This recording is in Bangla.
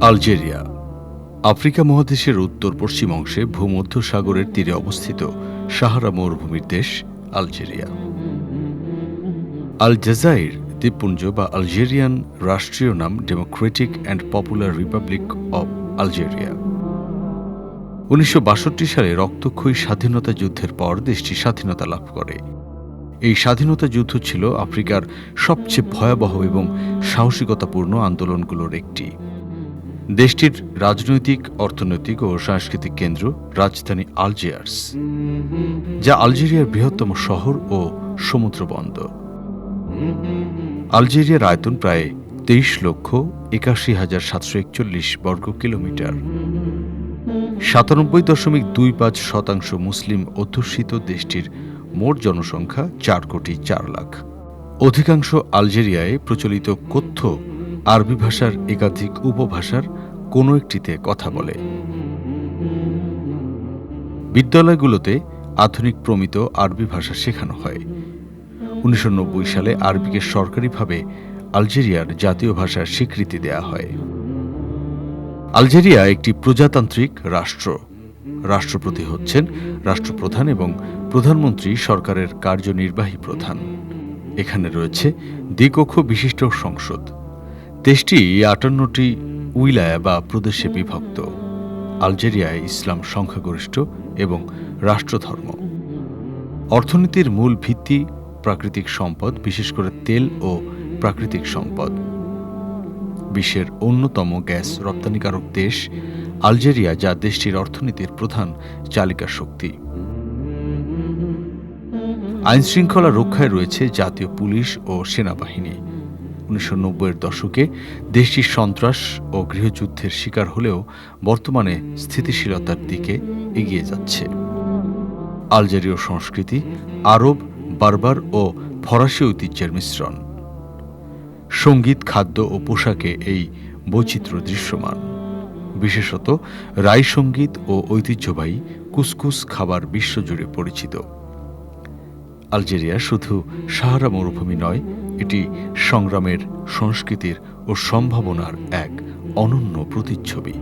আলজেরিয়া, আফ্রিকা মহাদেশের উত্তর পশ্চিম অংশে ভূমধ্য সাগরের তীরে অবস্থিত সাহারা মরুভূমির দেশ আলজেরিয়া। আল জাজাইর দ্বীপপুঞ্জ বা আলজেরিয়ান রাষ্ট্রীয় নাম democratic and popular republic of Algeria উনিশশো বাষট্টি সালে রক্তক্ষয়ী স্বাধীনতা যুদ্ধের পর দেশটি স্বাধীনতা লাভ করে। এই স্বাধীনতা যুদ্ধ ছিল আফ্রিকার সবচেয়ে ভয়াবহ এবং সাহসিকতাপূর্ণ আন্দোলনগুলোর একটি। দেশটির রাজনৈতিক, অর্থনৈতিক ও সাংস্কৃতিক কেন্দ্র রাজধানী আলজিয়ার্স, যা আলজেরিয়ার বৃহত্তম শহর ও সমুদ্র বন্দর। আলজেরিয়ার আয়তন প্রায় তেইশ লক্ষ একাশি হাজার সাতশো একচল্লিশ বর্গ কিলোমিটার। সাতানব্বই দশমিক দুই পাঁচ শতাংশ মুসলিম অধ্যুষিত দেশটির মোট জনসংখ্যা চার কোটি চার লাখ। অধিকাংশ আলজেরিয়ায় প্রচলিত কথ্য আরবি ভাষার একাধিক উপভাষার কোনো একটিতে কথা বলে। বিদ্যালয়গুলোতে আধুনিক প্রমিত আরবি ভাষা শেখানো হয়। উনিশশো নব্বই সালে আরবিকে সরকারিভাবে আলজেরিয়ার জাতীয় ভাষার স্বীকৃতি দেয়া হয়। আলজেরিয়া একটি প্রজাতান্ত্রিক রাষ্ট্র। রাষ্ট্রপতি হচ্ছেন রাষ্ট্রপ্রধান এবং প্রধানমন্ত্রী সরকারের কার্যনির্বাহী প্রধান। এখানে রয়েছে দ্বিকক্ষ বিশিষ্ট সংসদ। দেশটি আটান্নটি উইলায়া বা প্রদেশে বিভক্ত। আলজেরিয়ায় ইসলাম সংখ্যাগরিষ্ঠ এবং রাষ্ট্রধর্ম। অর্থনীতির মূল ভিত্তি প্রাকৃতিক সম্পদ, বিশেষ করে তেল ও প্রাকৃতিক সম্পদ। বিশ্বের অন্যতম গ্যাস রপ্তানিকারক দেশ আলজেরিয়া, যা দেশটির অর্থনীতির প্রধান চালিকা শক্তি। আইন শৃঙ্খলা রক্ষায় রয়েছে জাতীয় পুলিশ ও সেনাবাহিনী। উনিশশো নব্বইয়ের দশকে দেশটি সন্ত্রাস ও গৃহযুদ্ধের শিকার হলেও বর্তমানে স্থিতিশীলতার দিকে এগিয়ে যাচ্ছে। আলজেরীয় সংস্কৃতি, আরব, বারবার ও ফরাসি ঐতিহ্যের মিশ্রণ। সংগীত, খাদ্য ও পোশাকে এই বৈচিত্র্য দৃশ্যমান। বিশেষত রাই সংগীত ও ঐতিহ্যবাহী কুসকুস খাবার বিশ্বজুড়ে পরিচিত। আলজেরিয়া শুধু সাহারা মরুভূমি নয়, এটি সংগ্রামের, সংস্কৃতির ও সম্ভাবনার এক অনন্য প্রতিচ্ছবি।